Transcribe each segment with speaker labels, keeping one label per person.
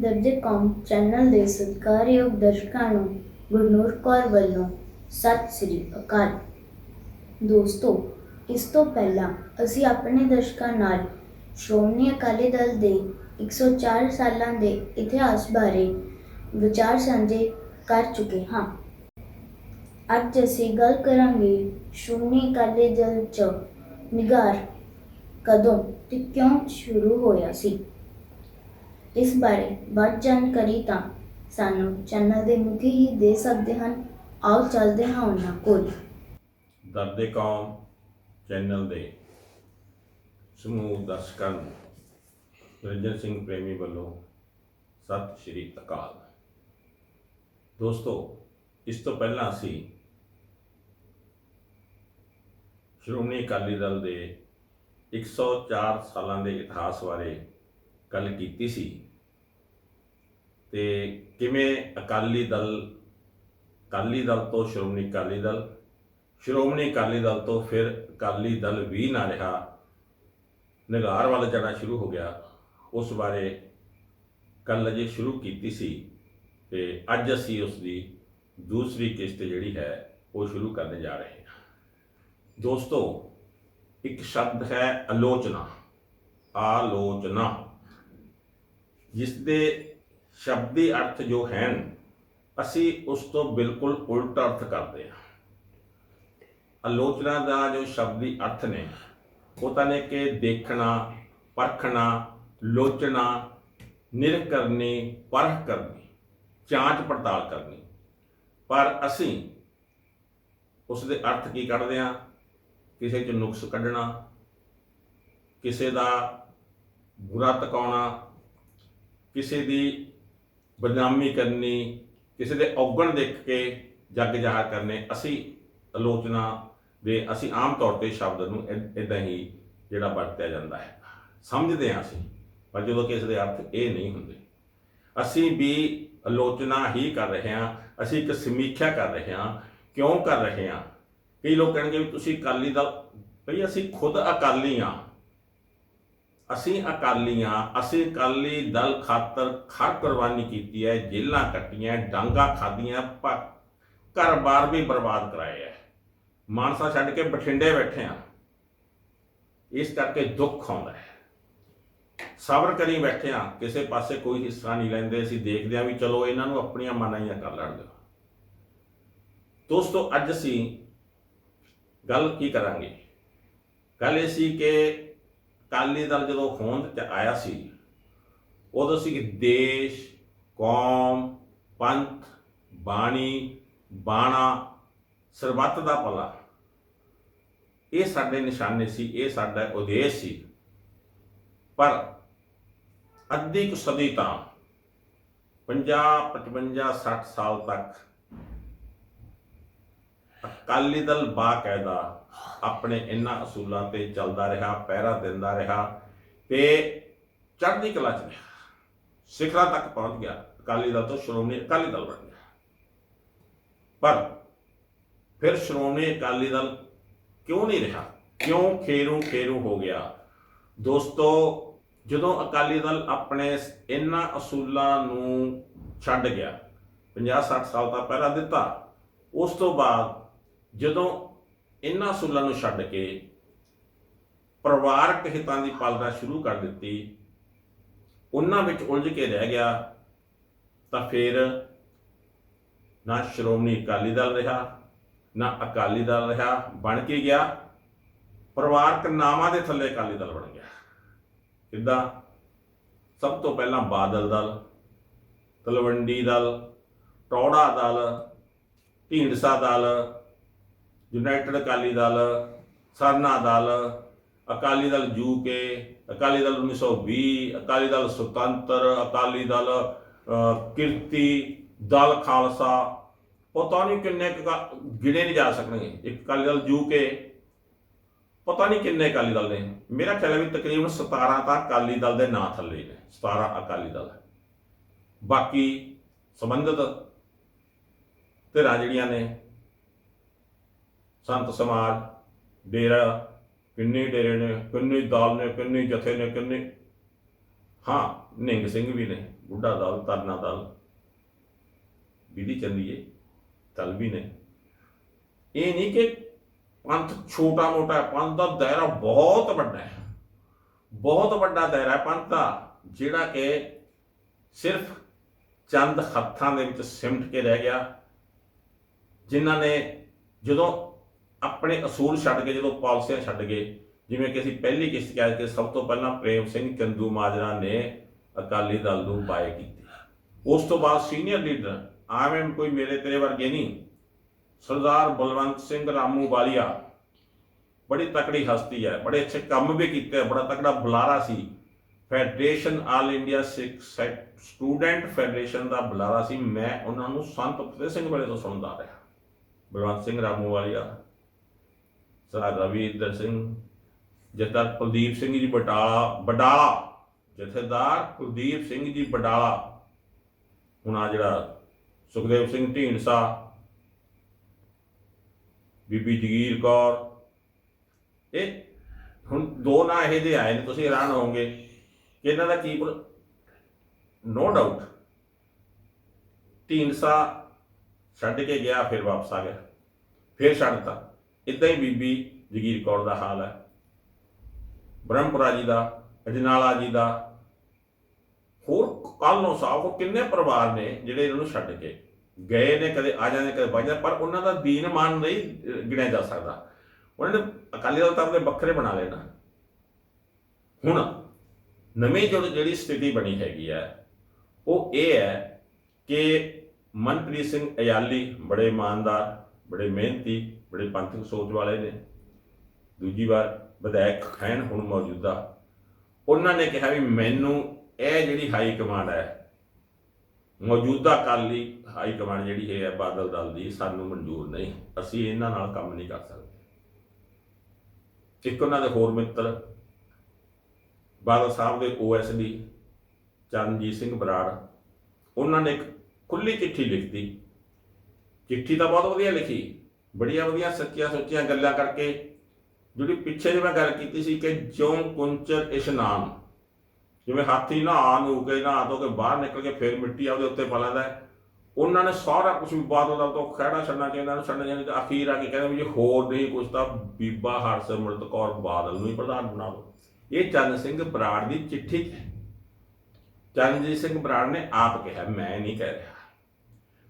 Speaker 1: ਦਰਜੇ ਕੌਮ ਚੈਨਲ ਦੇ ਸਤਿਕਾਰਯੋਗ ਦਰਸ਼ਕਾਂ ਨੂੰ ਗੁਰਨੂਰ ਕੌਰ ਵੱਲੋਂ ਸਤਿ ਸ੍ਰੀ ਅਕਾਲ। ਦੋਸਤੋ, ਇਸ ਤੋਂ ਪਹਿਲਾਂ ਅਸੀਂ ਆਪਣੇ ਦਰਸ਼ਕਾਂ ਨਾਲ ਸ਼੍ਰੋਮਣੀ ਅਕਾਲੀ ਦਲ ਦੇ 104 ਸਾਲਾਂ ਦੇ ਇਤਿਹਾਸ ਬਾਰੇ ਵਿਚਾਰ ਸਾਂਝੇ ਕਰ ਚੁੱਕੇ ਹਾਂ। ਅੱਜ ਅਸੀਂ ਗੱਲ ਕਰਾਂਗੇ ਸ਼੍ਰੋਮਣੀ ਅਕਾਲੀ ਦਲ ਚ ਨਿਗਾਰ ਕਦੋਂ ਤੇ ਕਿਉਂ ਸ਼ੁਰੂ ਹੋਇਆ ਸੀ? ਇਸ ਬਾਰੇ ਵੱਧ ਜਾਣਕਾਰੀ ਤਾਂ ਸਾਨੂੰ ਚੈਨਲ ਦੇ ਮੁਖੀ ਹੀ ਦੇ ਸਕਦੇ ਹਨ। ਆਓ ਚੱਲਦੇ ਹਾਂ ਉਹਨਾਂ ਕੋਲ।
Speaker 2: ਦਰਦੇ ਕੌਮ ਚੈਨਲ ਦੇ ਸਮੂਹ ਦਰਸ਼ਕਾਂ ਨੂੰ ਨਿਰੰਜਨ ਸਿੰਘ ਪ੍ਰੇਮੀ ਵੱਲੋਂ ਸਤਿ ਸ਼੍ਰੀ ਅਕਾਲ। ਦੋਸਤੋ, ਇਸ ਤੋਂ ਪਹਿਲਾਂ ਅਸੀਂ ਸ਼੍ਰੋਮਣੀ ਅਕਾਲੀ ਦਲ ਦੇ 104 ਸਾਲਾਂ ਦੇ ਇਤਿਹਾਸ ਬਾਰੇ ਗੱਲ ਕੀਤੀ ਸੀ। ਤੇ ਕਿਵੇਂ ਅਕਾਲੀ ਦਲ ਅਕਾਲੀ ਦਲ ਤੋਂ ਸ਼੍ਰੋਮਣੀ ਅਕਾਲੀ ਦਲ, ਸ਼੍ਰੋਮਣੀ ਅਕਾਲੀ ਦਲ ਤੋਂ ਫਿਰ ਅਕਾਲੀ ਦਲ ਵੀ ਨਾ ਰਿਹਾ, ਨਿਗਾਰ ਵੱਲ ਜਾਣਾ ਸ਼ੁਰੂ ਹੋ ਗਿਆ। ਉਸ ਬਾਰੇ ਕੱਲ ਅਜੇ ਸ਼ੁਰੂ ਕੀਤੀ ਸੀ ਤੇ ਅੱਜ ਅਸੀਂ ਉਸ ਦੀ ਦੂਸਰੀ ਕਿਸ਼ਤ ਜਿਹੜੀ ਹੈ ਉਹ ਸ਼ੁਰੂ ਕਰਨ ਜਾ ਰਹੇ ਹਾਂ। ਦੋਸਤੋ, ਇੱਕ ਸ਼ਬਦ ਹੈ ਆਲੋਚਨਾ ਆਲੋਚਨਾ। ਜਿਸ ਦੇ ਸ਼ਬਦੀ ਅਰਥ ਜੋ ਹਨ, ਅਸੀਂ ਉਸ ਤੋਂ ਬਿਲਕੁਲ ਉਲਟ ਅਰਥ ਕਰਦੇ ਹਾਂ। ਆਲੋਚਨਾ ਦਾ ਜੋ ਸ਼ਬਦੀ ਅਰਥ ਨੇ, ਉਹ ਤਾਂ ਨੇ ਕਿ ਦੇਖਣਾ, ਪਰਖਣਾ, ਲੋਚਣਾ ਨਿਰ ਕਰਨੀ, ਪਰਖ ਕਰਨੀ ਜਾਂਚ ਪੜਤਾਲ ਕਰਨੀ। ਪਰ ਅਸੀਂ ਉਸ ਦੇ ਅਰਥ ਕੀ ਕੱਢਦੇ ਹਾਂ? ਕਿਸੇ ਚ ਨੁਕਸ ਕੱਢਣਾ, ਕਿਸੇ ਦਾ ਬੁਰਾ ਤਕਾਉਣਾ ਕਿਸੇ ਦੀ ਬਦਨਾਮੀ ਕਰਨੀ, ਕਿਸੇ ਦੇ ਔਗਣ ਦੇਖ ਕੇ ਜੱਗ ਜ਼ਾਹਰ ਕਰਨੇ, ਅਸੀਂ ਆਲੋਚਨਾ ਦੇ ਅਸੀਂ ਆਮ ਤੌਰ ਤੇ ਸ਼ਬਦ ਨੂੰ ਇਦਾਂ ਹੀ ਜਿਹੜਾ ਵਰਤਿਆ ਜਾਂਦਾ ਹੈ। ਸਮਝਦੇ ਹਾਂ ਅਸੀਂ, ਪਰ ਜਦੋਂ ਕਿ ਇਸ ਦੇ ਅਰਥ ਇਹ ਨਹੀਂ ਹੁੰਦੇ। ਅਸੀਂ ਵੀ ਆਲੋਚਨਾ ਹੀ ਕਰ ਰਹੇ ਹਾਂ, ਅਸੀਂ ਇੱਕ ਸਮੀਖਿਆ ਕਰ ਰਹੇ ਹਾਂ, ਕਿਉਂ ਕਰ ਰਹੇ ਹਾਂ? ਕਈ ਲੋਕ ਕਹਿਣਗੇ ਵੀ ਤੁਸੀਂ ਅਕਾਲੀ ਦਲ ਭਈ ਅਸੀਂ ਖੁਦ ਅਕਾਲੀ ਹਾਂ। ਅਸੀਂ ਅਕਾਲੀਆਂ, ਅਸੀਂ ਅਕਾਲੀ ਦਲ ਖਾਤਰ ਖਰ ਕੁਰਬਾਨੀ ਕੀਤੀ ਹੈ ਜੇਲਾਂ ਕੱਟੀਆਂ, ਡਾਂਗਾ ਖਾਧੀਆਂ, ਪ- ਘਰ-ਬਾਰ ਵੀ ਬਰਬਾਦ ਕਰਾਏ ਹੈ। ਮਾਨਸਾ ਛੱਡ ਕੇ ਬਠਿੰਡੇ ਬੈਠੇ ਆ ਇਸ ਕਰਕੇ ਦੁੱਖ ਆਉਂਦਾ ਹੈ। ਸਬਰ ਕਰੀ ਬੈਠੇ ਆ ਕਿਸੇ ਪਾਸੇ ਕੋਈ ਹਿੱਸਾ ਨਹੀਂ ਲੈਂਦੇ। ਅਸੀਂ ਦੇਖਦੇ ਆ ਵੀ ਚਲੋ ਇਹਨਾਂ ਨੂੰ ਆਪਣੀਆਂ ਮਨਾਈਆਂ ਕਰ ਲੈਣ ਦਿਓ। ਦੋਸਤੋ, ਅੱਜ ਅਸੀਂ ਗੱਲ ਕੀ ਕਰਾਂਗੇ? ਗੱਲ ਇਹ ਸੀ ਕਿ ਅਕਾਲੀ ਦਲ ਜਦੋਂ ਹੋਂਦ ਚ ਆਇਆ ਸੀ, ਉਦੋਂ ਸੀ ਕਿ ਦੇਸ਼, ਕੌਮ, ਪੰਥ, ਬਾਣੀ, ਬਾਣਾ, ਸਰਬੱਤ ਦਾ ਭਲਾ। ਇਹ ਸਾਡੇ ਨਿਸ਼ਾਨੇ ਸੀ, ਇਹ ਸਾਡਾ ਉਦੇਸ਼ ਸੀ। ਪਰ ਅੱਧੀ ਕੁ ਸਦੀ ਤਾਂ 50 55 60 ਸਾਲ ਤੱਕ ਅਕਾਲੀ ਦਲ ਬਾਕਾਇਦਾ ਆਪਣੇ ਇਹਨਾਂ ਅਸੂਲਾਂ ਤੇ ਚੱਲਦਾ ਰਿਹਾ, ਪਹਿਰਾ ਦਿੰਦਾ ਰਿਹਾ ਤੇ ਚੜ੍ਹਦੀ ਕਲਾ ਚ ਰਿਹਾ। ਸਿਖਰਾਂ ਤੱਕ ਪਹੁੰਚ ਗਿਆ। ਅਕਾਲੀ ਦਲ ਤੋਂ ਸ਼੍ਰੋਮਣੀ ਅਕਾਲੀ ਦਲ ਬਣ ਗਿਆ। ਪਰ ਫਿਰ ਸ਼੍ਰੋਮਣੀ ਅਕਾਲੀ ਦਲ ਕਿਉਂ ਨਹੀਂ ਰਿਹਾ? ਕਿਉਂ ਖੇਰੂ ਖੇਰੂ ਹੋ ਗਿਆ? ਦੋਸਤੋ, ਜਦੋਂ ਅਕਾਲੀ ਦਲ ਆਪਣੇ ਇਹਨਾਂ ਅਸੂਲਾਂ ਨੂੰ ਛੱਡ ਗਿਆ 50 60 ਸਾਲ ਦਾ ਪਹਿਰਾ ਦਿੱਤਾ, ਉਸ ਤੋਂ ਬਾਅਦ ਜਦੋਂ ਇਹਨਾਂ ਅਸੂਲਾਂ ਨੂੰ ਛੱਡ ਕੇ ਪਰਿਵਾਰਕ ਹਿੱਤਾਂ ਦੀ ਪਾਲਣਾ ਸ਼ੁਰੂ ਕਰ ਦਿੱਤੀ, ਉਹਨਾਂ ਵਿੱਚ ਉਲਝ ਕੇ ਰਹਿ ਗਿਆ, ਤਾਂ ਫਿਰ ਨਾ ਸ਼੍ਰੋਮਣੀ ਅਕਾਲੀ ਦਲ ਰਿਹਾ, ਨਾ ਅਕਾਲੀ ਦਲ ਰਿਹਾ ਬਣ ਕੇ ਗਿਆ। ਪਰਿਵਾਰਕ ਨਾਵਾਂ ਦੇ ਥੱਲੇ ਅਕਾਲੀ ਦਲ ਬਣ ਗਿਆ। ਕਿੱਦਾਂ? ਸਭ ਤੋਂ ਪਹਿਲਾਂ ਬਾਦਲ ਦਲ, ਤਲਵੰਡੀ ਦਲ ਟੌੜਾ ਦਲ, ਢੀਂਡਸਾ ਦਲ ਯੂਨਾਈਟਿਡ ਅਕਾਲੀ ਦਲ, ਸਰਨਾ ਦਲ, ਅਕਾਲੀ ਦਲ ਯੂਕੇ ਅਕਾਲੀ ਦਲ 1920 ਅਕਾਲੀ ਦਲ ਸੁਤੰਤਰ, ਅਕਾਲੀ ਦਲ ਕਿਰਤੀ ਦਲ ਖਾਲਸਾ। ਪਤਾ ਨਹੀਂ ਕਿੰਨੇ ਗਿਣੇ ਨਹੀਂ ਜਾ ਸਕਣਗੇ। ਇੱਕ ਅਕਾਲੀ ਦਲ ਯੂਕੇ ਪਤਾ ਨਹੀਂ ਕਿੰਨੇ ਅਕਾਲੀ ਦਲ ਨੇ। ਮੇਰਾ ਖਿਆਲ ਹੈ ਵੀ ਤਕਰੀਬਨ 17 ਤਾਂ ਅਕਾਲੀ ਦਲ ਦੇ ਨਾਂ ਥੱਲੇ ਨੇ। 17 ਅਕਾਲੀ ਦਲ ਬਾਕੀ ਸੰਬੰਧਿਤ ਧਿਰਾਂ ਜਿਹੜੀਆਂ ਨੇ ਸੰਤ ਸਮਾਜ, ਡੇਰਾ, ਕਿੰਨੇ ਡੇਰੇ ਨੇ, ਕਿੰਨੇ ਦਲ ਨੇ, ਕਿੰਨੇ ਜਥੇ ਨੇ, ਕਿੰਨੇ। ਹਾਂ, ਨਿੰਗ ਸਿੰਘ ਵੀ ਨੇ, ਬੁੱਢਾ ਦਲ, ਤਰਨਾ ਦਲ। ਵਿਧੀ ਚੱਲੀਏ ਦਲ ਵੀ ਨੇ। ਇਹ ਨਹੀਂ ਕਿ ਪੰਥ ਛੋਟਾ ਮੋਟਾ ਹੈ, ਪੰਥ ਦਾ ਦਾਇਰਾ ਬਹੁਤ ਵੱਡਾ ਹੈ। ਬਹੁਤ ਵੱਡਾ ਦਾਇਰਾ ਹੈ ਪੰਥ ਦਾ, ਜਿਹੜਾ ਕਿ ਸਿਰਫ ਚੰਦ ਹੱਥਾਂ ਦੇ ਵਿੱਚ ਸਿਮਟ ਕੇ ਰਹਿ ਗਿਆ। ਜਿਨ੍ਹਾਂ ਨੇ ਜਦੋਂ ਆਪਣੇ ਅਸੂਲ ਛੱਡ ਕੇ, ਜਦੋਂ ਪਾਲਿਸੀਆਂ ਛੱਡ ਗਏ, ਜਿਵੇਂ ਕਿ ਅਸੀਂ ਪਹਿਲੀ ਕਿਸ਼ਤ ਕਹਿ ਕੇ ਸਭ ਤੋਂ ਪਹਿਲਾਂ ਪ੍ਰੇਮ ਸਿੰਘ ਚੰਦੂ ਮਾਜਰਾ ਨੇ ਅਕਾਲੀ ਦਲ ਨੂੰ ਬਾਏ ਕੀਤੀ। ਉਸ ਤੋਂ ਬਾਅਦ ਸੀਨੀਅਰ ਲੀਡਰ, ਆਵੇਂ ਕੋਈ ਮੇਰੇ ਤੇਰੇ ਵਰਗੇ ਨਹੀਂ, ਸਰਦਾਰ ਬਲਵੰਤ ਸਿੰਘ ਰਾਮੂ ਵਾਲੀਆ, ਬੜੀ ਤਕੜੀ ਹਸਤੀ ਹੈ, ਬੜੇ ਅੱਛੇ ਕੰਮ ਵੀ ਕੀਤੇ ਬੜਾ ਤਕੜਾ ਬੁਲਾਰਾ ਸੀ। Federation all India Sikh student federation ਦਾ ਬੁਲਾਰਾ ਸੀ। ਮੈਂ ਉਹਨਾਂ ਨੂੰ ਸੰਤ ਫਤਿਹ ਸਿੰਘ ਵਾਲੇ ਤੋਂ ਸੁਣਦਾ ਰਿਹਾ। ਬਲਵੰਤ ਸਿੰਘ ਰਾਮੂ ਵਾਲੀਆ ਸਰਦਾਰ ਰਵੀ ਇੰਦਰ ਸਿੰਘ ਜਥੇਦਾਰ ਕੁਲਦੀਪ ਸਿੰਘ ਜੀ ਬਟਾਲਾ ਬਡਾਲਾ ਜਥੇਦਾਰ ਕੁਲਦੀਪ ਸਿੰਘ ਜੀ ਬਡਾਲਾ ਹੁਣ ਆ ਜਿਹੜਾ ਸੁਖਦੇਵ ਸਿੰਘ ਢੀਂਡਸਾ, ਬੀਬੀ ਜਗੀਰ ਕੌਰ, ਇਹ ਹੁਣ ਦੋ ਨਾਂ ਇਹ ਜਿਹੇ ਆਏ ਨੇ, ਤੁਸੀਂ ਹੈਰਾਨ ਹੋਵੋਗੇ ਕਿ ਇਹਨਾਂ ਦਾ ਕੀ ਨੋ ਡਾਊਟ ਢੀਂਡਸਾ ਛੱਡ ਕੇ ਗਿਆ, ਫਿਰ ਵਾਪਸ ਆ ਗਿਆ, ਫਿਰ ਛੱਡਤਾ। ਇਦਾਂ ਹੀ ਬੀਬੀ ਜਗੀਰ ਕੌਰ ਦਾ ਹਾਲ ਹੈ। ਬ੍ਰਹਮਪੁਰਾ ਜੀ ਦਾ, ਅਜਨਾਲਾ ਜੀ ਦਾ, ਹੋਰ ਕੱਲ ਨੂੰ ਸਾਫ਼ ਕਿੰਨੇ ਪਰਿਵਾਰ ਨੇ ਜਿਹੜੇ ਇਹਨਾਂ ਨੂੰ ਛੱਡ ਕੇ ਗਏ ਨੇ, ਕਦੇ ਆ ਜਾਂਦੇ, ਕਦੇ ਵਗ ਜਾਂਦੇ, ਪਰ ਉਹਨਾਂ ਦਾ ਦੀਨ ਮਾਨ ਨਹੀਂ ਗਿਣਿਆ ਜਾ ਸਕਦਾ। ਉਹਨਾਂ ਨੇ ਅਕਾਲੀ ਦਲ ਤਾਂ ਆਪਣੇ ਵੱਖਰੇ ਬਣਾ ਲੈਣਾ ਹੁਣ ਨਵੀਂ ਜੋ ਜਿਹੜੀ ਸਥਿਤੀ ਬਣੀ ਹੈਗੀ ਹੈ, ਉਹ ਇਹ ਹੈ ਕਿ ਮਨਪ੍ਰੀਤ ਸਿੰਘ ਅਯਾਲੀ ਬੜੇ ਇਮਾਨਦਾਰ, ਬੜੇ ਮਿਹਨਤੀ ਬੜੇ ਪੰਥਕ ਸੋਚ ਵਾਲੇ ਨੇ। ਦੂਜੀ ਵਾਰ ਵਿਧਾਇਕ ਹਨ ਹੁਣ ਮੌਜੂਦਾ ਉਹਨਾਂ ਨੇ ਕਿਹਾ ਵੀ ਮੈਨੂੰ ਇਹ ਜਿਹੜੀ ਹਾਈ ਕਮਾਂਡ ਹੈ, ਮੌਜੂਦਾ ਕਾਲੀ ਹਾਈ ਕਮਾਂਡ ਜਿਹੜੀ ਹੈ, ਬਾਦਲ ਦਲ ਦੀ, ਸਾਨੂੰ ਮਨਜ਼ੂਰ ਨਹੀਂ। ਅਸੀਂ ਇਹਨਾਂ ਨਾਲ ਕੰਮ ਨਹੀਂ ਕਰ ਸਕਦੇ। ਇੱਕ ਉਹਨਾਂ ਦੇ ਹੋਰ ਮਿੱਤਰ, ਬਾਦਲ ਸਾਹਿਬ ਦੇ ਓਐਸਡੀ ਚਰਨਜੀਤ ਸਿੰਘ ਬਰਾੜ, ਉਹਨਾਂ ਨੇ ਇੱਕ ਖੁੱਲੀ ਚਿੱਠੀ ਲਿਖਤੀ। ਚਿੱਠੀ ਤਾਂ ਬਹੁਤ ਵਧੀਆ ਲਿਖੀ। ਬੜੀਆਂ ਵਧੀਆ ਸੱਚੀਆਂ ਸੋਚੀਆਂ ਗੱਲਾਂ ਕਰਕੇ ਜਿਹੜੀ ਪਿੱਛੇ ਜੇ ਮੈਂ ਗੱਲ ਕੀਤੀ ਸੀ ਕਿ ਜਿਉਂ ਕੁੰਚਰ ਇਸ਼ਨਾਨ ਜਿਵੇਂ ਹਾਥੀ ਨਹਾ ਨੂੰ ਕੇ ਨਹਾ ਧੋ ਕੇ ਬਾਹਰ ਨਿਕਲ ਕੇ ਫਿਰ ਮਿੱਟੀ ਆ ਉੱਤੇ ਪਾ ਹੈ। ਉਹਨਾਂ ਨੇ ਸਾਰਾ ਕੁਝ ਵੀ ਬਾਦਲ ਦਾ ਤੋਂ ਖਹਿੜਾ ਛੱਡਣਾ ਚਾਹੀਦਾ ਨੂੰ ਛੱਡਣਾ ਚਾਹੀਦਾ ਅਖੀਰ ਆ ਕੇ ਕਹਿੰਦੇ ਵੀ ਜੇ ਹੋਰ ਨਹੀਂ ਕੁਝ ਤਾਂ ਬੀਬਾ ਹਰਸਿਮਰਤ ਕੌਰ ਬਾਦਲ ਨੂੰ ਹੀ ਪ੍ਰਧਾਨ ਬਣਾ ਲਓ ਇਹ ਚੰਨ ਸਿੰਘ ਬਰਾੜ ਦੀ ਚਿੱਠੀ 'ਚ ਹੈ। ਚਰਨਜੀਤ ਸਿੰਘ ਬਰਾੜ ਨੇ ਆਪ ਕਿਹਾ, ਮੈਂ ਨਹੀਂ ਕਹਿ ਰਿਹਾ।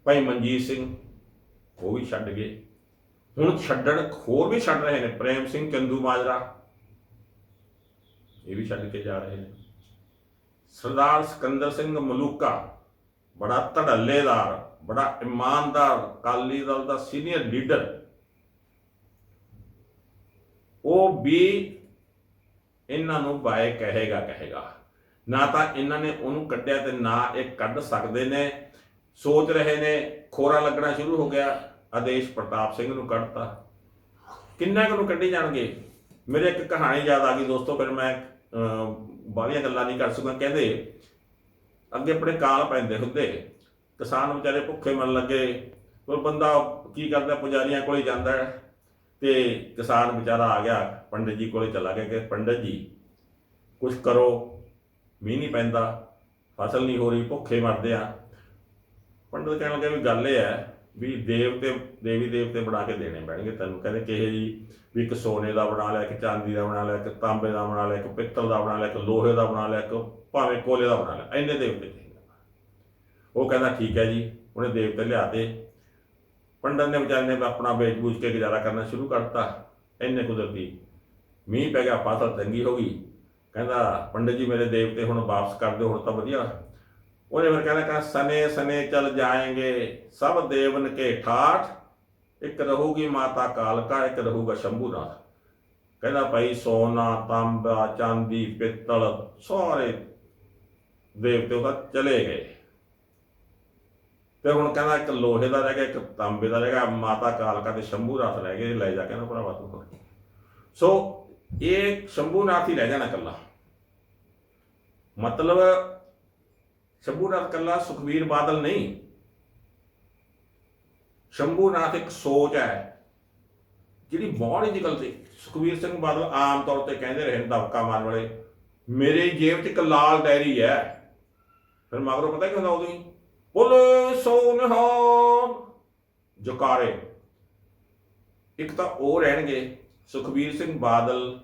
Speaker 2: ਭਾਈ ਮਨਜੀਤ ਸਿੰਘ, ਉਹ ਵੀ ਛੱਡ ਗਏ। ਹੁਣ ਛੱਡਣ, ਹੋਰ ਵੀ ਛੱਡ ਰਹੇ ਨੇ, ਪ੍ਰੇਮ ਸਿੰਘ, ਚੰਦੂ ਮਾਜਰਾ। ਇਹ ਵੀ ਛੱਡ ਕੇ ਜਾ ਰਹੇ ਨੇ। ਸਰਦਾਰ ਸਿਕੰਦਰ ਸਿੰਘ ਮਲੂਕਾ, ਬੜਾ ਧੜੱਲੇਦਾਰ, ਬੜਾ ਇਮਾਨਦਾਰ ਕਾਲੀ ਦਲ ਦਾ ਸੀਨੀਅਰ ਲੀਡਰ। ਉਹ ਵੀ ਇਹਨਾਂ ਨੂੰ ਬਾਏ ਕਹੇਗਾ ਕਹੇਗਾ। ਨਾ ਤਾਂ ਇਹਨਾਂ ਨੇ ਉਹਨੂੰ ਕੱਢਿਆ ਤੇ ਨਾ ਇਹ ਕੱਢ ਸਕਦੇ ਨੇ। ਸੋਚ ਰਹੇ ਨੇ, ਖੋਰਾ ਲੱਗਣਾ ਸ਼ੁਰੂ ਹੋ ਗਿਆ। ਆਦੇਸ਼ ਪ੍ਰਤਾਪ ਸਿੰਘ ਨੂੰ ਕੱਢਤਾ। ਕਿੰਨਾ ਕੁ ਨੂੰ ਕੱਢੇ ਜਾਣਗੇ? ਮੇਰੇ ਇੱਕ ਕਹਾਣੀ ਯਾਦ ਆ ਗਈ ਦੋਸਤੋ ਫਿਰ ਮੈਂ ਅਹ, ਬਾਹਲੀਆਂ ਗੱਲਾਂ ਨਹੀਂ ਕਰ ਸਕਦਾ। ਕਹਿੰਦੇ ਅੱਗੇ ਆਪਣੇ ਕਾਲ ਪੈਂਦੇ ਹੁੰਦੇ। ਕਿਸਾਨ ਵਿਚਾਰੇ ਭੁੱਖੇ ਮਰਨ ਲੱਗੇ। ਉਹ ਬੰਦਾ ਕੀ ਕਰਦਾ ਪੁਜਾਰੀਆਂ ਕੋਲੇ ਜਾਂਦਾ ਹੈ ਤੇ ਕਿਸਾਨ ਵਿਚਾਰਾ ਆ ਗਿਆ ਪੰਡਿਤ ਜੀ ਕੋਲੇ ਚਲਾ ਗਿਆ ਕਿ ਪੰਡਿਤ ਜੀ ਕੁਝ ਕਰੋ ਮੀਂਹ ਨਹੀਂ ਪੈਂਦਾ ਫਸਲ ਨਹੀਂ ਹੋ ਰਹੀ ਭੁੱਖੇ ਮਰਦੇ ਆ। ਪੰਡਿਤ ਕਹਿਣ ਲੱਗੇ ਵੀ ਗੱਲ ਇਹ ਹੈ ਵੀ ਦੇਵਤੇ, ਦੇਵੀ ਦੇਵਤੇ ਬਣਾ ਕੇ ਦੇਣੇ ਪੈਣਗੇ ਤੈਨੂੰ। ਕਹਿੰਦੇ ਕਿਹੇ ਜੀ ਵੀ ਇੱਕ ਸੋਨੇ ਦਾ ਬਣਾ ਲਿਆ, ਇੱਕ ਚਾਂਦੀ ਦਾ ਬਣਾ ਲਿਆ, ਇੱਕ ਤਾਂਬੇ ਦਾ ਬਣਾ ਲਿਆ, ਇੱਕ ਪਿੱਤਲ ਦਾ ਬਣਾ ਲਿਆ, ਇੱਕ ਲੋਹੇ ਦਾ ਬਣਾ ਲਿਆ, ਇੱਕ ਭਾਵੇਂ ਕੋਲੇ ਦਾ ਬਣਾ ਲਿਆ, ਇੰਨੇ ਦੇਵਤੇ ਚਾਹੀਦੇ ਉਹ ਕਹਿੰਦਾ, ਠੀਕ ਹੈ ਜੀ, ਉਹਨੇ ਦੇਵਤੇ ਲਿਆਤੇ ਪੰਡਤ ਨੇ ਵਿਚਾਰੇ ਨੇ ਆਪਣਾ ਵੇਚ-ਬੂਝ ਕੇ ਗੁਜ਼ਾਰਾ ਕਰਨਾ ਸ਼ੁਰੂ ਕਰਤਾ। ਇੰਨੇ ਕੁਦਰਤੀ ਮੀਂਹ ਪੈ ਗਿਆ ਫਸਲ ਚੰਗੀ ਹੋ ਗਈ। ਕਹਿੰਦਾ, ਪੰਡਤ ਜੀ, ਮੇਰੇ ਦੇਵਤੇ ਹੁਣ ਵਾਪਸ ਕਰ ਦਿਓ, ਹੁਣ ਤਾਂ ਵਧੀਆ। ਉਹਨੇ ਫਿਰ ਕਹਿੰਦਾ ਕਹਿੰਦਾ ਸਨੇ ਸਨੇ ਚਲ ਜਾਏਗੇ, ਸਭ ਦੇਵਨ ਕੇ ਠਾਠ, ਇੱਕ ਰਹੂਗੀ ਮਾਤਾ ਕਾਲਕਾ, ਇੱਕ ਰਹੂਗਾ ਸ਼ੰਭੂਨਾਥ। ਕਹਿੰਦਾ ਭਾਈ ਸੋਨਾ, ਤਾਂਬਾ, ਚਾਂਦੀ, ਪਿੱਤਲ, ਸਾਰੇ ਦੇਵਤੇ ਉਹ ਤਾਂ ਚਲੇ ਗਏ। ਤੇ ਹੁਣ ਕਹਿੰਦਾ ਇੱਕ ਲੋਹੇ ਦਾ ਰਹਿ ਗਿਆ, ਇੱਕ ਤਾਂਬੇ ਦਾ ਰਹਿ ਗਿਆ, ਮਾਤਾ ਕਾਲਕਾ ਤੇ ਸ਼ੰਭੂਨਾਥ ਰਹਿ ਗਏ, ਲੈ ਜਾ ਕਹਿੰਦਾ ਭਰਾਵਾ ਤੂੰ ਸੋ ਇਹ ਸ਼ੰਭੂਨਾਥ ਹੀ ਰਹਿ ਜਾਣਾ ਇਕੱਲਾ। ਮਤਲਬ ਸ਼ੰਭੂਨਾਥ ਕੱਲਾ ਸੁਖਵੀਰ ਬਾਦਲ ਨਹੀਂ। ਸ਼ੰਭੂਨਾਥ ਇੱਕ ਸੋਚ ਹੈ, ਜਿਹੜੀ ਬਹੁਤ ਹੀ ਗਲਤੀ ਸੁਖਵੀਰ ਸਿੰਘ ਬਾਦਲ ਆਮ ਤੌਰ ਤੇ ਕਹਿੰਦੇ ਰਹੇ ਦਬਕਾ ਮਾਰਨ ਵਾਲੇ, ਮੇਰੇ ਜੇਬ 'ਚ ਇੱਕ ਲਾਲ ਡਾਇਰੀ ਹੈ। ਫਿਰ ਮਗਰੋਂ ਪਤਾ ਕੀ ਹੁੰਦਾ ਉਦੋਂ ਹੀ ਬੋਲੇ ਸੋ ਨਿਹਾਲ ਜਕਾਰੇ। ਇੱਕ ਤਾਂ ਉਹ ਰਹਿਣਗੇ, ਸੁਖਬੀਰ ਸਿੰਘ ਬਾਦਲ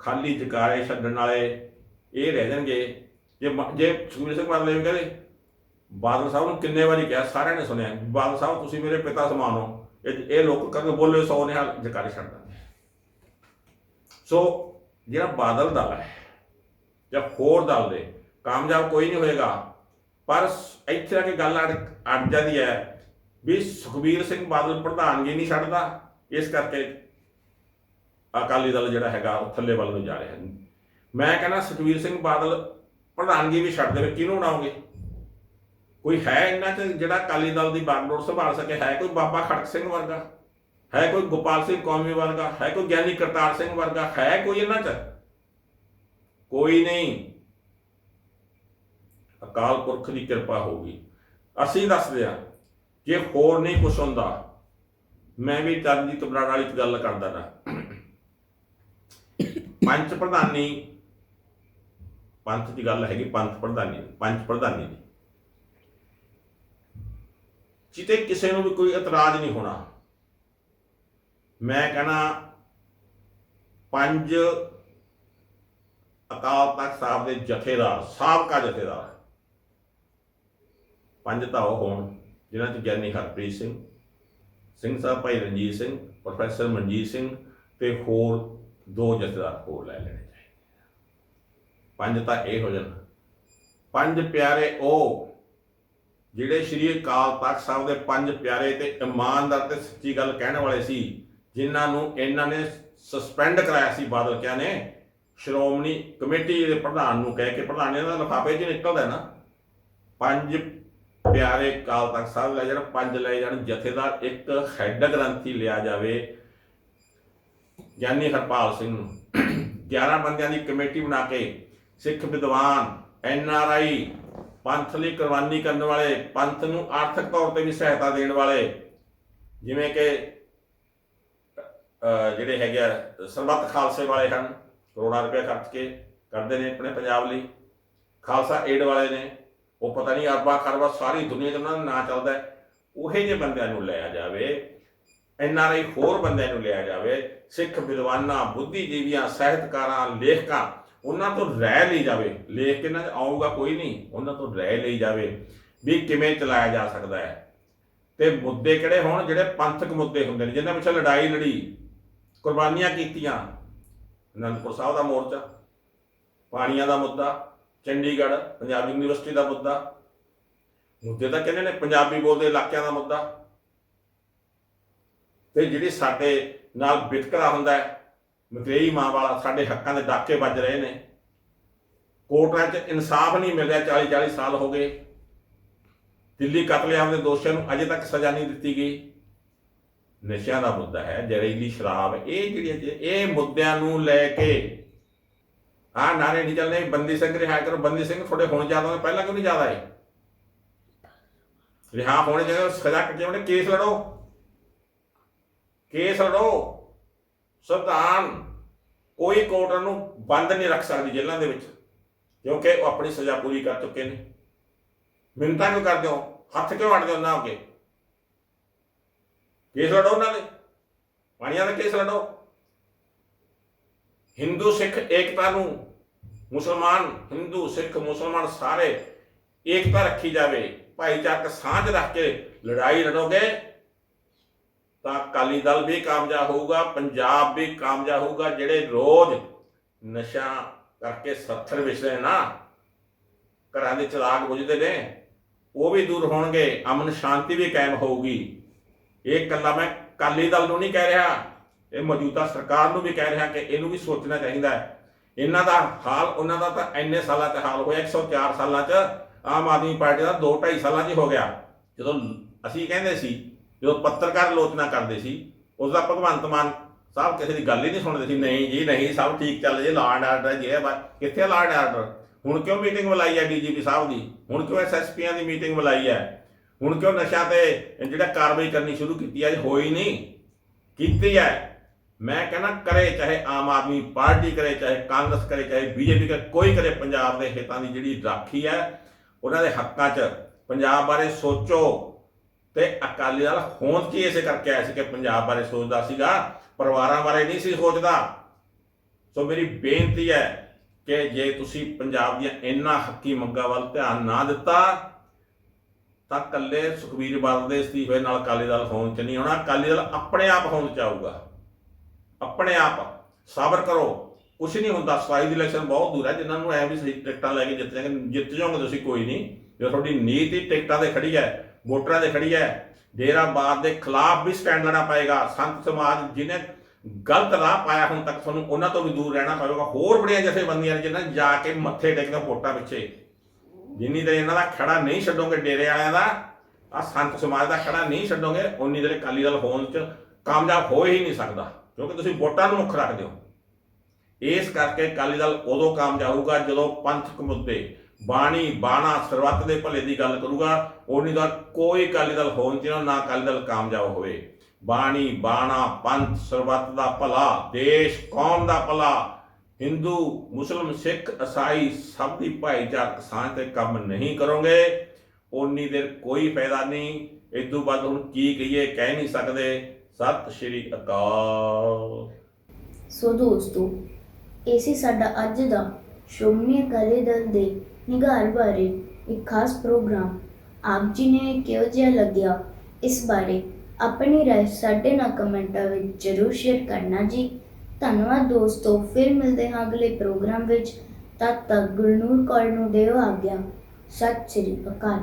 Speaker 2: ਖਾਲੀ ਜਕਾਰੇ ਛੱਡਣ ਵਾਲੇ, ਇਹ ਰਹਿ ਜਾਣਗੇ। ਜੇ ਮ- ਜੇ ਸੁਖਬੀਰ ਸਿੰਘ ਬਾਦਲ ਇਹ ਕਹਿੰਦੇ, ਬਾਦਲ ਸਾਹਿਬ ਨੂੰ ਕਿੰਨੇ ਵਾਰੀ ਕਿਹਾ, ਸਾਰਿਆਂ ਨੇ ਸੁਣਿਆ, ਬਾਦਲ ਸਾਹਿਬ ਤੁਸੀਂ ਮੇਰੇ ਪਿਤਾ ਸਮਾਨ ਹੋ। ਇਹ ਇਹ ਲੋਕ ਕਹਿੰਦੇ ਬੋਲੇ ਨੇ ਹਾਲ ਜਕਾਰੇ ਛੱਡ ਦਿੰਦੇ ਸੋ ਜਿਹੜਾ ਬਾਦਲ ਦਲ ਹੈ ਜਾਂ ਹੋਰ ਦਲ ਦੇ, ਕਾਮਯਾਬ ਕੋਈ ਨਹੀਂ ਹੋਏਗਾ। ਪਰ ਸ- ਇੱਥੇ ਆ ਕੇ ਗੱਲ ਅੜ ਅੜ ਜਾਂਦੀ ਹੈ ਵੀ ਸੁਖਬੀਰ ਸਿੰਘ ਬਾਦਲ ਪ੍ਰਧਾਨਗੀ ਨਹੀਂ ਛੱਡਦਾ। ਇਸ ਕਰਕੇ ਅਕਾਲੀ ਦਲ ਜਿਹੜਾ ਹੈਗਾ ਉਹ ਥੱਲੇ ਵੱਲ ਨੂੰ ਜਾ ਰਿਹਾ ਹੈ। ਮੈਂ ਕਹਿੰਦਾ ਸੁਖਬੀਰ ਸਿੰਘ ਬਾਦਲ ਪ੍ਰਧਾਨਗੀ ਵੀ ਛੱਡ ਦੇਵੇ, ਕਿਹਨੂੰ ਬਣਾਓਗੇ? ਕੋਈ ਹੈ ਇਹਨਾਂ ਚ ਜਿਹੜਾ ਅਕਾਲੀ ਦਲ ਦੀ ਬਾਗਡੋਰ ਸੰਭਾਲ ਸਕੇ? ਹੈ ਕੋਈ ਬਾਬਾ ਖੜਕ ਸਿੰਘ ਵਰਗਾ? ਹੈ ਕੋਈ ਗੋਪਾਲ ਸਿੰਘ ਕੌਮੀ ਵਰਗਾ? ਹੈ ਕੋਈ ਗਿਆਨੀ ਕਰਤਾਰ ਸਿੰਘ ਵਰਗਾ? ਹੈ ਕੋਈ ਇਹਨਾਂ ਚ? ਕੋਈ ਨਹੀਂ। ਅਕਾਲ ਪੁਰਖ ਦੀ ਕਿਰਪਾ ਹੋਊਗੀ ਅਸੀਂ ਦੱਸਦੇ ਆ ਜੇ ਹੋਰ ਨਹੀਂ ਕੁਛ ਹੁੰਦਾ, ਮੈਂ ਵੀ ਚਰਨਜੀਤ ਬਰਾੜ ਵਾਲੀ ਚ ਗੱਲ ਕਰਦਾ ਨਾ ਪੰਚ ਪ੍ਰਧਾਨੀ ਪੰਥ ਦੀ ਗੱਲ ਹੈਗੀ ਪੰਥ ਪ੍ਰਧਾਨੀ ਦੀ, ਪੰਚ ਪ੍ਰਧਾਨੀ ਦੀ ਜਿੱਤੇ ਕਿਸੇ ਨੂੰ ਵੀ ਕੋਈ ਇਤਰਾਜ਼ ਨਹੀਂ ਹੋਣਾ। ਮੈਂ ਕਹਣਾ ਪੰਜ ਅਕਾਲ ਤਖਤ ਸਾਹਿਬ ਦੇ ਜਥੇਦਾਰ ਸਾਬਕਾ ਜਥੇਦਾਰ ਪੰਜ ਤਾਂ ਉਹ ਹੋਣ ਜਿਨ੍ਹਾਂ ਚ ਗਿਆਨੀ ਹਰਪ੍ਰੀਤ ਸਿੰਘ ਸਿੰਘ ਸਾਹਿਬ ਭਾਈ ਰਣਜੀਤ ਸਿੰਘ ਪ੍ਰੋਫੈਸਰ ਮਨਜੀਤ ਸਿੰਘ ਤੇ ਹੋਰ ਦੋ ਜਥੇਦਾਰ ਹੋਰ ਲੈ ਲੈਣੇ। ਪੰਜ ਤਾਂ ਇਹ ਹੋ ਜਾਣ। ਪੰਜ ਪਿਆਰੇ ਉਹ ਜਿਹੜੇ ਸ਼੍ਰੀ ਅਕਾਲ ਤਖਤ ਸਾਹਿਬ ਦੇ ਪੰਜ ਪਿਆਰੇ ਤੇ ਇਮਾਨਦਾਰ ਤੇ ਸੱਚੀ ਗੱਲ ਕਹਿਣ ਵਾਲੇ ਸੀ, ਜਿਨ੍ਹਾਂ ਨੂੰ ਇਹਨਾਂ ਨੇ ਸਸਪੈਂਡ ਕਰਾਇਆ ਸੀ ਬਾਦਲ ਕਿਆ ਨੇ, ਸ਼੍ਰੋਮਣੀ ਕਮੇਟੀ ਦੇ ਪ੍ਰਧਾਨ ਨੂੰ ਕਹਿ ਕੇ, ਪ੍ਰਧਾਨ ਇਹਨਾਂ ਦਾ ਲਿਫਾਫੇ 'ਚ ਨਿਕਲਦਾ ਨਾ। ਪੰਜ ਪਿਆਰੇ ਅਕਾਲ ਤਖਤ ਸਾਹਿਬ ਲੈ ਜਾਣ ਪੰਜ ਲਏ ਜਾਣ, ਜਥੇਦਾਰ ਇੱਕ ਹੈੱਡ ਗ੍ਰੰਥੀ ਲਿਆ ਜਾਵੇ, ਗਿਆਨੀ ਹਰਪਾਲ ਸਿੰਘ ਨੂੰ। 11 ਬੰਦਿਆਂ ਦੀ ਕਮੇਟੀ ਬਣਾ ਕੇ ਸਿੱਖ ਵਿਦਵਾਨ, ਐਨ ਆਰ ਆਈ, ਪੰਥ ਲਈ ਕੁਰਬਾਨੀ ਕਰਨ ਵਾਲੇ, ਪੰਥ ਨੂੰ ਆਰਥਿਕ ਤੌਰ ਤੇ ਵੀ ਸਹਾਇਤਾ ਦੇਣ ਵਾਲੇ, ਜਿਵੇਂ ਕਿ ਜਿਹੜੇ ਹੈਗੇ ਆ, ਸਰਬੱਤ ਖਾਲਸੇ ਵਾਲੇ ਹਨ, ਕਰੋੜਾਂ ਰੁਪਏ ਖਰਚ ਕੇ ਕਰਦੇ ਨੇ ਆਪਣੇ ਪੰਜਾਬ ਲਈ। ਖਾਲਸਾ ਏਡ ਵਾਲੇ ਨੇ, ਉਹ ਪਤਾ ਨਹੀਂ ਅਰਬਾ ਖਰਬਾ ਸਾਰੀ ਦੁਨੀਆ 'ਚ ਉਹਨਾਂ ਦਾ ਨਾਂ ਚੱਲਦਾ ਹੈ। ਉਹੇ ਜਿਹੇ ਬੰਦਿਆਂ ਨੂੰ ਲਿਆ ਜਾਵੇ, ਐਨ ਆਰ ਆਈ ਹੋਰ ਬੰਦਿਆਂ ਨੂੰ ਲਿਆ ਜਾਵੇ, ਸਿੱਖ ਵਿਦਵਾਨਾਂ, ਬੁੱਧੀਜੀਵੀਆਂ, ਸਾਹਿਤਕਾਰਾਂ, ਲੇਖਕਾਂ ਉਹਨਾਂ ਤੋਂ ਰਹਿ ਲਈ ਜਾਵੇ, ਲੇਖ ਕੇ ਨਾ ਆਊਗਾ ਕੋਈ ਨਹੀਂ, ਉਹਨਾਂ ਤੋਂ ਰਹਿ ਲਈ ਜਾਵੇ ਵੀ ਕਿਵੇਂ ਚਲਾਇਆ ਜਾ ਸਕਦਾ ਹੈ। ਤੇ ਮੁੱਦੇ ਕਿਹੜੇ ਹੋਣ ਜਿਹੜੇ ਪੰਥਕ ਮੁੱਦੇ ਹੁੰਦੇ ਨੇ, ਜਿਨ੍ਹਾਂ ਪਿੱਛੇ ਲੜਾਈ ਲੜੀ, ਕੁਰਬਾਨੀਆਂ ਕੀਤੀਆਂ, ਅਨੰਦਪੁਰ ਸਾਹਿਬ ਦਾ ਮੋਰਚਾ, ਪਾਣੀਆਂ ਦਾ ਮੁੱਦਾ, ਚੰਡੀਗੜ੍ਹ, ਪੰਜਾਬ ਯੂਨੀਵਰਸਿਟੀ ਦਾ ਮੁੱਦਾ, ਮੁੱਦੇ ਤਾਂ ਕਹਿੰਦੇ ਨੇ ਪੰਜਾਬੀ ਬੋਲਦੇ ਇਲਾਕਿਆਂ ਦਾ ਮੁੱਦਾ। ਤੇ ਜਿਹੜੀ ਸਾਡੇ ਨਾਲ ਵਿਤਕਰਾ ਹੁੰਦਾ ਹੈ ਮਕਰੇਈ ਮਾਂ ਵਾਲਾ ਸਾਡੇ ਹੱਕਾਂ ਦੇ ਡਾਕੇ ਵੱਜ ਰਹੇ ਨੇ। ਕੋਰਟਾਂ 'ਚ ਇਨਸਾਫ ਨਹੀਂ ਮਿਲ ਰਿਹਾ 40 40 ਸਾਲ ਹੋ ਗਏ। ਦਿੱਲੀ ਕਤਲੇਆਮ ਦੇ ਦੋਸ਼ੀਆਂ ਨੂੰ ਅਜੇ ਤੱਕ ਸਜ਼ਾ ਨਹੀਂ ਦਿੱਤੀ ਗਈ। ਨਸ਼ਿਆਂ ਦਾ ਮੁੱਦਾ ਹੈ, ਜ਼ਹਿਰੀਲੀ ਸ਼ਰਾਬ, ਇਹ ਜਿਹੜੀਆਂ ਚੀਜ਼ਾਂ- ਇਹ ਮੁੱਦਿਆਂ ਨੂੰ ਲੈ ਕੇ ਆਹ ਨਾਰੇ ਨਹੀਂ ਚੱਲਦੇ ਬੰਦੀ ਸਿੰਘ ਰਿਹਾ ਕਰੋ। ਬੰਦੀ ਸਿੰਘ ਤੁਹਾਡੇ ਹੁਣ ਜ਼ਿਆਦਾ ਨੇ, ਪਹਿਲਾਂ ਕਿਉਂ ਨਹੀਂ ਜ਼ਿਆਦਾ ਹੈ ਰਿਹਾ ਹੋਣੇ ਚਾਹੀਦਾ ਸਜ਼ਾ ਕੱਟੇ ਹੋਣੇ? ਕੇਸ ਲੜੋ। ਕੇਸ ਲੜੋ। ਸੰਵਿਧਾਨ ਕੋਈ ਕੋਰਟ ਨੂੰ ਬੰਦ ਨਹੀਂ ਰੱਖ ਸਕਦੀ ਜੇਲ੍ਹਾਂ ਦੇ ਵਿੱਚ, ਕਿਉਂਕਿ ਉਹ ਆਪਣੀ ਸਜ਼ਾ ਪੂਰੀ ਕਰ ਚੁੱਕੇ ਨੇ। ਮਿੰਨਤਾਂ ਕਿਉਂ ਕਰਦੇ ਹੋ? ਹੱਥ ਕਿਉਂ ਅੜਦੇ ਹੋ ਉਹਨਾਂ ਅੱਗੇ? ਕੇਸ ਲੜੋ ਉਹਨਾਂ ਦੇ। ਪਾਣੀਆਂ ਦਾ ਕੇਸ ਲੜੋ। ਹਿੰਦੂ ਸਿੱਖ ਏਕਤਾ ਨੂੰ ਮੁਸਲਮਾਨ, ਹਿੰਦੂ ਸਿੱਖ ਮੁਸਲਮਾਨ ਸਾਰੇ ਏਕਤਾ ਰੱਖੀ ਜਾਵੇ, ਭਾਈਚਾਰਕ ਸਾਂਝ ਰੱਖ ਕੇ ਲੜਾਈ ਲੜੋਗੇ ਤਾਂ ਅਕਾਲੀ ਦਲ ਵੀ ਕਾਮਯਾਬ ਹੋਊਗਾ, ਪੰਜਾਬ ਵੀ ਕਾਮਯਾਬ ਹੋਊਗਾ, ਜਿਹੜੇ ਰੋਜ਼ ਨਸ਼ਾ ਕਰਕੇ ਸੱਥਰ ਵਿਛਦੇ ਨਾ ਘਰਾਂ ਦੇ ਚਲਾਕ ਬੁਝਦੇ ਨੇ, ਉਹ ਵੀ ਦੂਰ ਹੋਣਗੇ, ਅਮਨ ਸ਼ਾਂਤੀ ਵੀ ਕਾਇਮ ਹੋਊਗੀ। ਇਹ ਇਕੱਲਾ ਮੈਂ ਅਕਾਲੀ ਦਲ ਨੂੰ ਨਹੀਂ ਕਹਿ ਰਿਹਾ, ਇਹ ਮੌਜੂਦਾ ਸਰਕਾਰ ਨੂੰ ਵੀ ਕਹਿ ਰਿਹਾ ਕਿ ਇਹਨੂੰ ਵੀ ਸੋਚਣਾ ਚਾਹੀਦਾ ਹੈ। ਇਹਨਾਂ ਦਾ ਹਾਲ, ਉਹਨਾਂ ਦਾ ਤਾਂ ਇੰਨੇ ਸਾਲਾਂ 'ਚ ਹਾਲ ਹੋਇਆ 104 ਸਾਲਾਂ 'ਚ ਆਮ ਆਦਮੀ ਪਾਰਟੀ ਦਾ 2 2.5 ਸਾਲਾਂ 'ਚ ਹੋ ਗਿਆ। ਜਦੋਂ ਅਸੀਂ ਕਹਿੰਦੇ ਸੀ ਜਦੋਂ ਪੱਤਰਕਾਰ ਆਲੋਚਨਾ ਕਰਦੇ ਸੀ ਉਸ ਦਾ ਭਗਵੰਤ ਮਾਨ ਸਾਹਿਬ ਕਿਸੇ ਦੀ ਗੱਲ ਹੀ ਨਹੀਂ ਸੁਣਦੇ ਸੀ, ਨਹੀਂ ਜੀ, ਨਹੀਂ, ਸਭ ਠੀਕ ਚੱਲ ਜੇ ਲਾਅ ਐਂਡ ਆਰਡਰ ਜੇ ਕਿੱਥੇ ਲਾਅ ਐਂਡ ਆਰਡਰ ਹੁਣ ਕਿਉਂ ਮੀਟਿੰਗ ਬੁਲਾਈ ਹੈ ਡੀਜੀਪੀ ਸਾਹਿਬ ਦੀ? ਹੁਣ ਕਿਉਂ ਐਸਐਸਪੀਆਂ ਦੀ ਮੀਟਿੰਗ ਬੁਲਾਈ ਹੈ? ਹੁਣ ਕਿਉਂ ਨਸ਼ਾ ਤੇ ਜਿਹੜਾ ਕਾਰਵਾਈ ਕਰਨੀ ਸ਼ੁਰੂ ਕੀਤੀ ਹੈ ਹੋਈ ਨਹੀਂ? ਕੀਤੀ ਹੈ। ਮੈਂ ਕਹਿੰਦਾ ਕਰੇ ਚਾਹੇ ਆਮ ਆਦਮੀ ਪਾਰਟੀ ਕਰੇ, ਚਾਹੇ ਕਾਂਗਰਸ ਕਰੇ, ਚਾਹੇ ਬੀਜੇਪੀ ਕਰੇ, ਕੋਈ ਕਰੇ, ਪੰਜਾਬ ਦੇ ਹਿੱਤਾਂ ਦੀ ਜਿਹੜੀ ਰਾਖੀ ਹੈ, ਉਹਨਾਂ ਦੇ ਹੱਕਾਂ 'ਚ ਪੰਜਾਬ ਬਾਰੇ ਸੋਚੋ। ਤੇ ਅਕਾਲੀ ਦਲ ਹੋਂਦ 'ਚ ਹੀ ਇਸੇ ਕਰਕੇ ਆਇਆ ਸੀ ਕਿ ਪੰਜਾਬ ਬਾਰੇ ਸੋਚਦਾ ਸੀਗਾ, ਪਰਿਵਾਰਾਂ ਬਾਰੇ ਨਹੀਂ ਸੀ ਸੋਚਦਾ। ਸੋ ਮੇਰੀ ਬੇਨਤੀ ਹੈ ਕਿ ਜੇ ਤੁਸੀਂ ਪੰਜਾਬ ਦੀਆਂ ਇੰਨਾ ਹੱਕੀ ਮੰਗਾਂ ਵੱਲ ਧਿਆਨ ਨਾ ਦਿੱਤਾ, ਤਾਂ ਕੱਲੇ ਸੁਖਬੀਰ ਬਾਦਲ ਦੇ ਅਸਤੀਫੇ ਨਾਲ ਅਕਾਲੀ ਦਲ ਹੋਂਦ ਚ ਨਹੀਂ ਆਉਣਾ, ਅਕਾਲੀ ਦਲ ਆਪਣੇ ਆਪ ਹੋਂਦ ਚ ਆਊਗਾ। ਆਪਣੇ ਆਪ ਸਬਰ ਕਰੋ। ਕੁਛ ਨਹੀਂ ਹੁੰਦਾ 27 ਦੀ ਇਲੈਕਸ਼ਨ ਬਹੁਤ ਦੂਰ ਹੈ, ਜਿਨ੍ਹਾਂ ਨੂੰ ਐ ਵੀ ਸਹੀ ਟਿਕਟਾਂ ਲੈ ਕੇ ਜਿੱਤ ਜਾਗੇ ਜਿੱਤ ਜਾਓਗੇ ਤੁਸੀਂ, ਕੋਈ ਨਹੀਂ। ਜੇ ਤੁਹਾਡੀ ਨੀਤ ਹੀ ਟਿਕਟਾਂ ਤੇ ਖੜੀ ਹੈ ਵੋਟਰਾਂ ਦੇ ਖੜੀ ਹੈ। ਡੇਰਾਬਾਦ ਦੇ ਖਿਲਾਫ ਵੀ ਸਟੈਂਡ ਲੈਣਾ ਪਏਗਾ। ਸੰਤ ਸਮਾਜ ਜਿਹਨੇ ਗਲਤ ਰਾਹ ਪਾਇਆ ਹੁਣ ਤੱਕ ਤੁਹਾਨੂੰ, ਉਹਨਾਂ ਤੋਂ ਵੀ ਦੂਰ ਰਹਿਣਾ ਪਵੇਗਾ ਹੋਰ ਬੜੀਆਂ ਜਥੇਬੰਦੀਆਂ ਨੇ ਜਿਹਨਾਂ ਨੇ ਜਾ ਕੇ ਮੱਥੇ ਟੇਕਦੇ ਵੋਟਾਂ ਪਿੱਛੇ। ਜਿੰਨੀ ਦੇਰ ਇਹਨਾਂ ਦਾ ਖੜਾ ਨਹੀਂ ਛੱਡੋਗੇ ਡੇਰੇ ਵਾਲਿਆਂ ਦਾ ਆ ਸੰਤ ਸਮਾਜ ਦਾ ਖੜਾ ਨਹੀਂ ਛੱਡੋਗੇ ਉਨੀ ਦੇਰ ਅਕਾਲੀ ਦਲ ਹੋਣ ਚ ਕਾਮਯਾਬ ਹੋ ਹੀ ਨਹੀਂ ਸਕਦਾ। ਕਿਉਂਕਿ ਤੁਸੀਂ ਵੋਟਾਂ ਨੂੰ ਮੁੱਖ ਰੱਖਦੇ ਹੋ। ਇਸ ਕਰਕੇ ਅਕਾਲੀ ਦਲ ਉਦੋਂ ਕਾਮਯਾਬ ਹੋਊਗਾ ਜਦੋਂ ਪੰਥਕ ਮੁੱਦੇ ਬਾਣੀ, ਬਾਣਾ ਸਰਬੱਤ ਦੇ ਭਲੇ ਦੀ ਗੱਲ ਕਰੂਗਾ ਉਨੀ ਦਾ ਕੋਈ ਅਕਾਲੀ ਦਲ ਹੋਣ ਚ ਨਾ ਅਕਾਲੀ ਦਲ ਕਾਮਯਾਬ ਹੋਵੇ। ਬਾਣੀ, ਬਾਣਾ, ਪੰਥ ਸਰਬੱਤ ਦਾ ਭਲਾ, ਦੇਸ਼, ਕੌਮ ਦਾ ਭਲਾ, ਹਿੰਦੂ, ਮੁਸਲਮ, ਸਿੱਖ, ਈਸਾਈ ਸਭ ਦੀ ਭਾਈਚਾਰਕ ਸਾਂਝ ਤੇ ਕੰਮ ਨਹੀਂ ਕਰੋਗੇ ਉਨੀ ਦੇਰ ਕੋਈ ਫਾਇਦਾ ਨਹੀਂ। ਇਦੋਂ ਬਾਅਦ ਹੁਣ ਕੀ ਕਹੀਏ, ਕਹਿ ਨਹੀਂ ਸਕਦੇ। ਸਤਿ ਸ਼੍ਰੀ ਅਕਾਲ।
Speaker 1: ਸੋ ਦੋਸਤੋ, ਇਹ ਸੀ ਸਾਡਾ ਅੱਜ ਦਾ ਸ਼੍ਰੋਮਣੀ ਅਕਾਲੀ ਦਲ ਦੇ ਨਿਘਾਰ ਬਾਰੇ ਇੱਕ ਖਾਸ ਪ੍ਰੋਗਰਾਮ ਆਪ ਜੀ ਨੇ ਕਿਹੋ ਜਿਹਾ ਲੱਗਿਆ ਇਸ ਬਾਰੇ ਆਪਣੀ ਰਾਏ ਸਾਡੇ ਨਾਲ ਕਮੈਂਟਾਂ ਵਿੱਚ ਜ਼ਰੂਰ ਸ਼ੇਅਰ ਕਰਨਾ ਜੀ ਧੰਨਵਾਦ ਦੋਸਤੋ ਫਿਰ ਮਿਲਦੇ ਹਾਂ ਅਗਲੇ ਪ੍ਰੋਗਰਾਮ ਵਿੱਚ ਤਦ ਤੱਕ ਗੁਰਨੂਰ ਕੌਰ ਨੂੰ ਦਿਓ ਆਗਿਆ ਸਤਿ ਸ੍ਰੀ ਅਕਾਲ